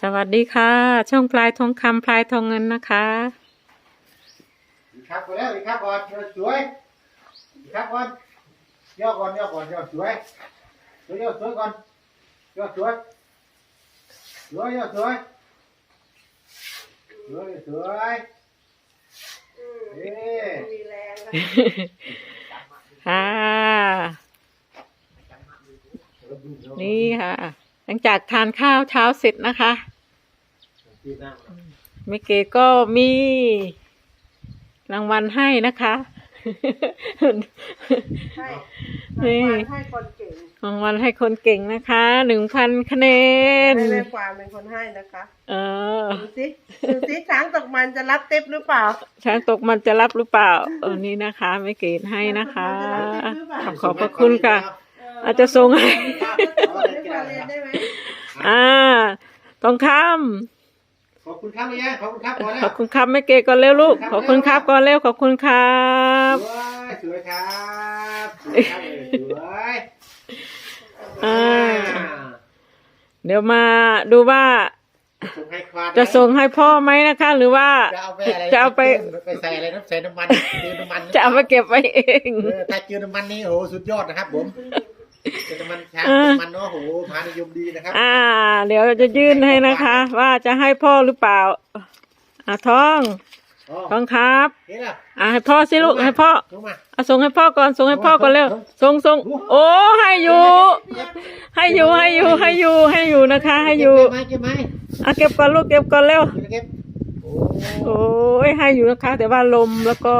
สวัสดีค่ะ ช่องพลายทองคำพลายทองเงินนะคะดีครับก่อนแล้วดีครับก่อนเดี๋ยวสวยดีครับก่อนย่อก่อนย่อก่อนย่อสวยสวยย่อสวยก่อนย่อสวยสวยย่อสวยสวยสวยเอ๊ะมีแรงนะค่ะนี่ค่ะ หลังจากทานข้าวเช้าเสร็จนะคะ เมเกก็มีรางวัลให้นะคะให้นี่รางวัลให้คนเก่งรางวัลให้คนเก่งนะคะหนึ่งพันคะแนนให้แม่ความเป็นคนให้นะคะ เออดูสิดูสิช้างตกมันจะรับเต็บหรือเปล่า ช้างตกมันจะรับหรือเปล่าเออนี่นะคะไม่เกณฑ์ให้นะคะขอบขอบพระคุณค่ะ อาจจะส่งให้ ได้มาเรียนได้ไหมอ่าทองคขอบคุณครับเลยขอบคุณครับก่อนำแล้ขวอบคุณครับไม่เกณฑ์ก่อนเร็วลูก ขอบคุณครับก่อนเร็วขอบคุณครับสวยสวยครับสวยครับสวยอ่าเดี๋ยวมาดูว่าส่งให้ควานจะส่งให้พ่อไหมนะคะ หรือว่าจะเอาไปอะไรจะเอาไปไปใส่อะไรน้ำใส่น้ำมันเติมน้ำมันจะเอาไปเก็บไว้เองเออถ้าเจอน้ำมันนี่โอ้โหสุดยอดนะครับผม เจอน้ำมันช้างอ่าน้ำมันเนาะโอ้โหพานิยมดีนะครับอ่า เดี๋ยวจะยื่นให้นะคะ ว่าจะให้พ่อหรือเปล่าอ่าทองอ๋อทองครับ เห็นแล้วอ่าให้พ่อสิลูกให้พ่อลงมาเอาส่งให้พ่อก่อนส่งให้พ่อก่อนเร็วส่งส่งโอ้ให้อยู่ ให้อยู่ให้อยู่ให้อยู่ให้อยู่นะคะ ให้อยู่เก็บไหมเก็บไหมเอาเก็บก่อนลูกเก็บก่อนเร็ว เก็บเก็บโอ้ โอ้ยให้อยู่นะคะ แต่ว่าลมแล้วก็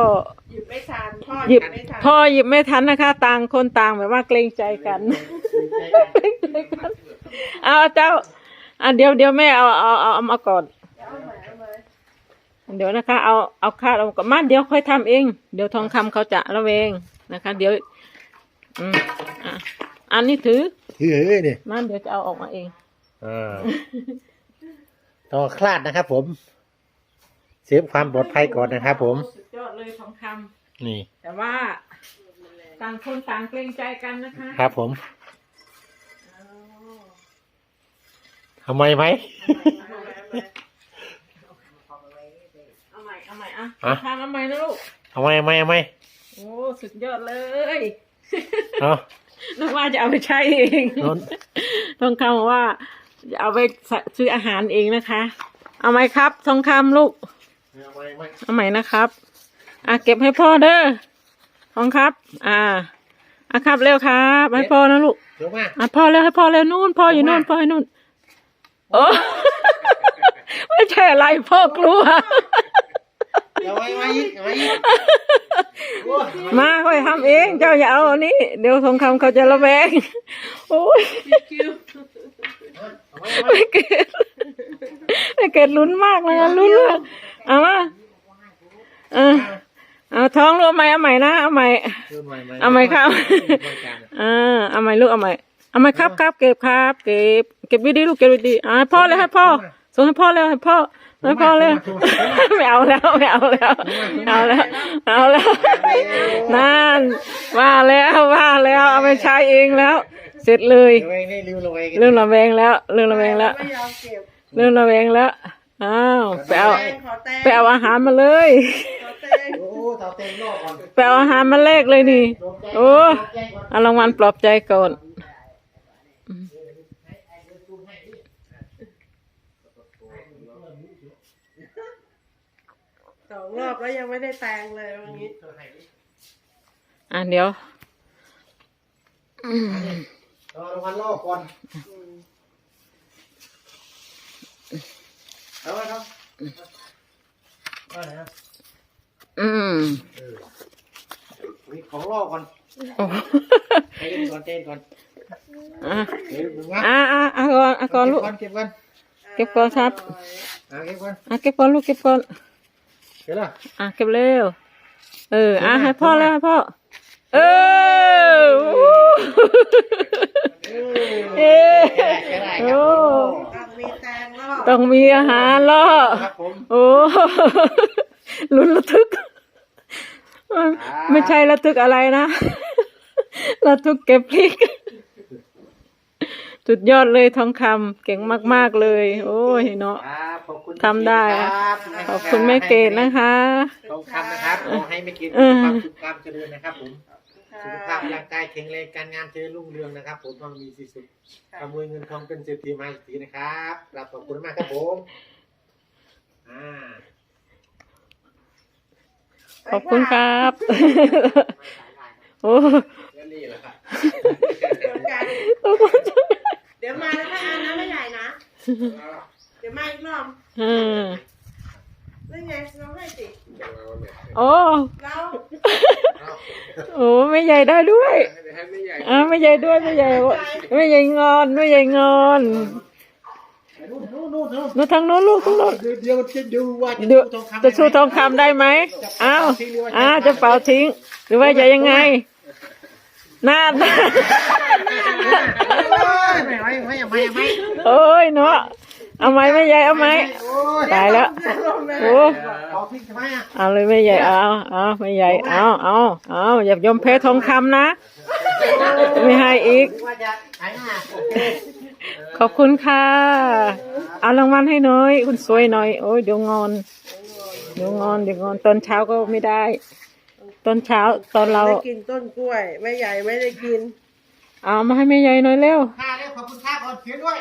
หยิบไม่ทันพ่อ หยิบไม่ทันพ่อหยิบไม่ทันนะคะ ต่างคนต่างแบบว่าเกรงใจกันเกรงใจกันเอาเจ้าอะเดี๋ยวเดี๋ยวแม่เอาเอาเอาเอามาก่อนเอาใหม่เอาใหม่เดี๋ยวนะคะ เอาเอาคาดเอากับมาเดี๋ยวค่อยทำเอง เดี๋ยวทองคำเขาจะระเวงนะคะ เดี๋ยว อืมอะอันนี้ถือเฮ้ยเนี่ยมาเดี๋ยวจะเอาออกมาเองอ่าต่อคลาดนะครับผมเซฟความปลอดภัยก่อนนะครับผม สุดยอดเลยทองคำ นี่ แต่ว่าต่างคนต่างเกรงใจกันนะคะครับผมเอาทำไมไหม เอาใหม่เอาใหม่อะอะทำเอาใหม่นะลูกทำไมทำไมทำไมโอ้สุดยอดเลยเนาะนึกว่าจะเอาไปใช้เองนนทองคำบอกว่าจะเอาไปซื้ออาหารเองนะคะ เอาไหมครับทองคำลูกทำไมไม่เอาใหม่นะครับ อะเก็บให้พ่อเด้อทองครับ อ่าอะครับเร็วครับให้พ่อนะลูกลงมาอะพ่อเร็วให้พ่อเร็วนู่นพ่ออยู่นู่นพ่ออยู่นู่นโอ้ไม่ใช่อะไรพ่อกลัวเอาไว้ไว้อีกเอาไว้อีกโอ้ยมาค่อยทำเอง เจ้าอย่าเอาอันนี้ เดี๋ยวทองคำเขาจะระแวงโอ้ยเอาไว้เอาไว้ไม่เกิดไม่เกิดลุ้นมากเลยอะลุ้นมากเอามาเออ เอาท้องรู้เอาใหม่เอาใหม่นะเอาใหม่ เอาไหมครับ อ่าเอาใหม่ลูกเอาใหม่เอาใหม่ครับครับเก็บครับ เก็บเก็บดีๆลูกเก็บดีๆอ่าให้พ่อเลยให้พ่อส่งให้พ่อเลยให้พ่อให้พ่อเลยไม่เอาแล้วไม่เอาแล้วไม่เอาแล้วไม่เอาแล้วนั่นว่าแล้วว่าแล้วเอาไปใช้เองแล้ว เสร็จเลยระเวงนี่ริ้วระเวงเรื่องระแวงแล้ว เรื่องระแวงแล้วไม่ยอมเก็บเรื่องระแวงแล้วอ้าวไปเอาแตงขอแตงไปเอาอาหารมาเลยขอ แตงโอ้เตาเต็มรอบก่อนไปเอาอาหารมาแลกเลยนี่ โอ้เอารางวัลปลอบใจก่อน สองรอบแล้วยังไม่ได้แตงเลยวันนี้อะเดี๋ยวเอารางวัลรอบก่อนอืมเอาไว้ครับเอาไหนครับ อืมมีของรอบก่อนโอ้เต้นก่อนเต้นก่อนอะเดี๋ยวดูนะอะอะอะก่อนอะก่อนลูก เก็บก่อนเก็บก่อนครับอะเก็บก่อนอะเก็บก่อนลูกเก็บก่อนเก็บแล้วอะเก็บเร็ว เออ อะให้พ่อแล้วให้พ่อ เอออู้เย้โอ้ต้องมีแตงรอบ ต้องมีอาหารล่อ ครับผม โอ้ ลุ้นระทึก ไม่ใช่ระทึกอะไรนะระทึกเก็บพริก สุดยอดเลยทองคำเก่งมาก ๆเลย โอ้ยเนาะครับขอบคุณทำได้ครับขอบคุณแม่เกดนะคะทองคำนะครับขอให้แม่เกดเอมีอความสุขความเจริญนะครับผมค่ะสุขภาพร่างกายแข็งแรงการงานเจริญรุ่งเรืองนะครับ ผมต้องมีสีสุขขโมยเงินทองเป็นเศรษฐีมหาเศรษฐีนะครับกราบขอบคุณมากครับผมอ่า ขอบคุณครับ โอ้แล้วนี่แหละครับเดี๋ยวกันเดี๋ยวมาแล้วค่ะอันนั้นไม่ใหญ่นะ เดี๋ยวมาอีกรอบอืมนี่ไงเราให้สิโอ้เราโอ้ไม่ใหญ่ได้ด้วยอ่าไม่ใหญ่ด้วยไม่ใหญ่ไม่ใหญ่งอนไม่ใหญ่งอน นู่นนู่นนู่นนู่นนู่นทางโน้นลูกทางโน้นเดี๋ยวเดี๋ยวจะดูว่าจะดูทองคำจะสู้ทองคำได้ไหมอ้าวอ้าวจะเป่าทิ้ง หรือว่าจะยังไงน่าไม่ไม่ไม่ไม่ไม่โอ้ยเนาะ เอาไหมไม่ใหญ่เอาไหมโอ้ยตายแล้วโอ้เอาทิ้งทำไมอะเอาเลยไม่ใหญ่เอาเอาไม่ใหญ่เอาเอาเอาอย่ายอมแพ้ทองคำนะ ไม่ให้อีกว่าจะหายหน้าโอเคขอบคุณค่ะ เอารางวัลให้หน่อย คุณสวยหน่อย โอ้ยเดี๋ยวงอน เดี๋ยวงอนเดี๋ยวงอนตอนเช้าก็ไม่ได้ ตอนเช้าตอนเราได้กินต้นกล้วยแม่ใหญ่ไม่ได้กิน เอามาให้แม่ใหญ่หน่อยเร็วค่าเร็วขอบคุณค่าก่อนเขียนด้วย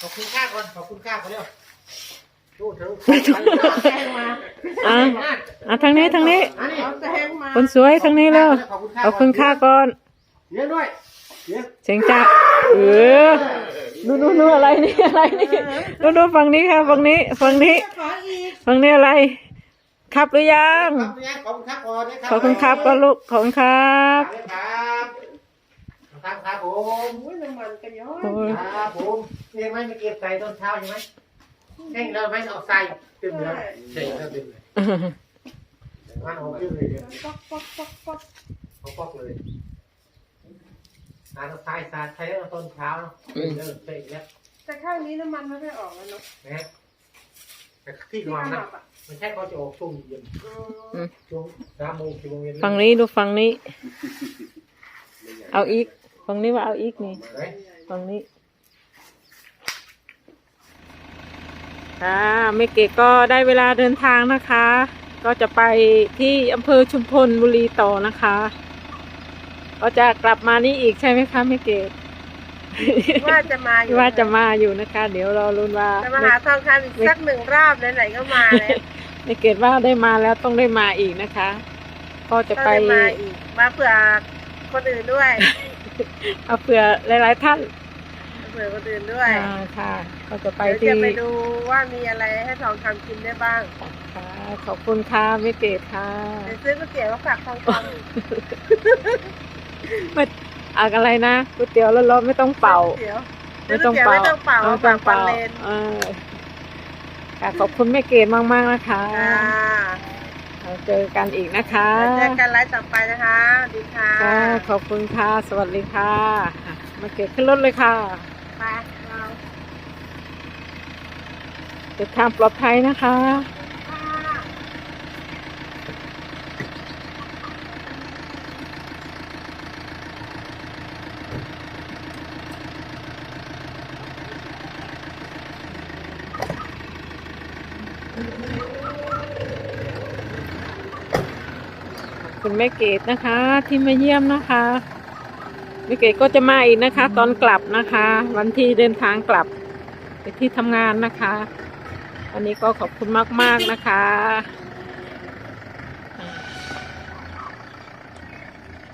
ขอบคุณค่าก่อนขอบคุณค่าก่อนเร็วดูเถอะแจ้งมาอะอะทางนี้ทางนี้ อันนี้เอาแตงมาคนสวยทางนี้เร็วขอบคุณค่าก่อนเขียนด้วยเขียนเสียงจ้าเออดูดูดูอะไรนี่อะไรนี่ดูดูฝั่งนี้ค่ะฝั่งนี้ฝั่งนี้ขออีกฝั่งนี้อะไร ครับหรือยังขอบคุณครับขอบคุณครับก่อนนะขอบคุณครับก็ลูกขอบคุณครับ ครับครับครับผมอุ้ยน้ำมันกันย้อยโอ้ยครับผมเรียนไหมไม่เก็บใส่ตอนเช้าใช่ไหมแห้งแล้วไหมเอาใส่เต็มเลยใช่ครับเต็มเลยมันหอมขึ้นเลยเนี่ยป๊อกป๊อกป๊อกป๊อกเขาปอกเลยน้ำใส่สาใช้แล้วตอนเช้าเนาะเริ่มใส่แล้วแต่ข้างนี้น้ำมันไม่ค่อยออกแล้วเนาะนะแต่ที่ที่นอนขนะมับอะมันใช่เขาจะออกช่วงเย็นอืมช่วงสามโมงสี่โมงเย็นฝั่งนี้ดูฝั่งนี้ เอาอีก ฝั่งนี้ว่าเอาอีกนี่เฮ้ยฝั่งนี้ค่ะเมเกะก็ได้เวลาเดินทางนะคะ ก็จะไปที่อำเภอชุมพลบุรีต่อนะคะ ก็จะกลับมานี่อีกใช่ไหมคะเมเกะว่าจะมาอยู่ว่าจะมาอยู่นะคะ เดี๋ยวรอรุนว่าจะมาหาทองคำอีกสักหนึ่งรอบไหนๆก็มาแล้วเมเกะว่าได้มาแล้วต้องได้มาอีกนะคะ ก็จะก็ไปเลยมาอีกมาเผื่อคนอื่นด้วย เอาเผื่อหลายๆท่านเผื่อคนอื่นด้วยอ่าค่ะก็จะไปเดี๋ยวที่จะไปดูว่ามีอะไรให้ทองคำกินได้บ้างค่ะขอบคุณค่ะเมเกะค่ะเดี๋ยวซื้อก๋วยเตี๋ยวมาฝากทองคำไม่อะอะไรนะก๋วยเตี๋ยวร้อนๆไม่ต้องเป่าเดี๋ยวไม่ต้องเป่าไม่ต้องเป่าไม่ต้องเป่าเลนเออค่ะขอบคุณแม่เกดมากๆนะคะค่ะ เราเจอกันอีกนะคะแล้วเจอกันไลฟ์ต่อไปนะคะสวัสดีค่ะค่ะขอบคุณค่ะ สวัสดีค่ะแม่เกดขึ้นรถเลยค่ะไปเราเดินทางปลอดภัยนะคะ ค่ะคุณแม่เกดนะคะ ที่มาเยี่ยมนะคะแม่เกดก็จะมาอีกนะคะ ตอนกลับนะคะ วันที่เดินทางกลับไปที่ทำงานนะคะ วันนี้ก็ขอบคุณมาก ๆ นะคะ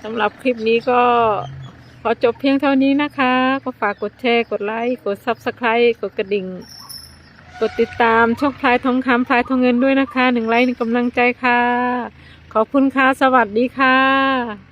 สำหรับคลิปนี้ก็ขอจบเพียงเท่านี้นะคะ ก็ฝากกดแชร์ กดไลค์ กด Subscribe กดกระดิ่ง กดติดตามช่องพลายทองคำพลายทองเงินด้วยนะคะ หนึ่งไลค์หนึ่งกำลังใจค่ะ ขอบคุณค่ะ สวัสดีค่ะ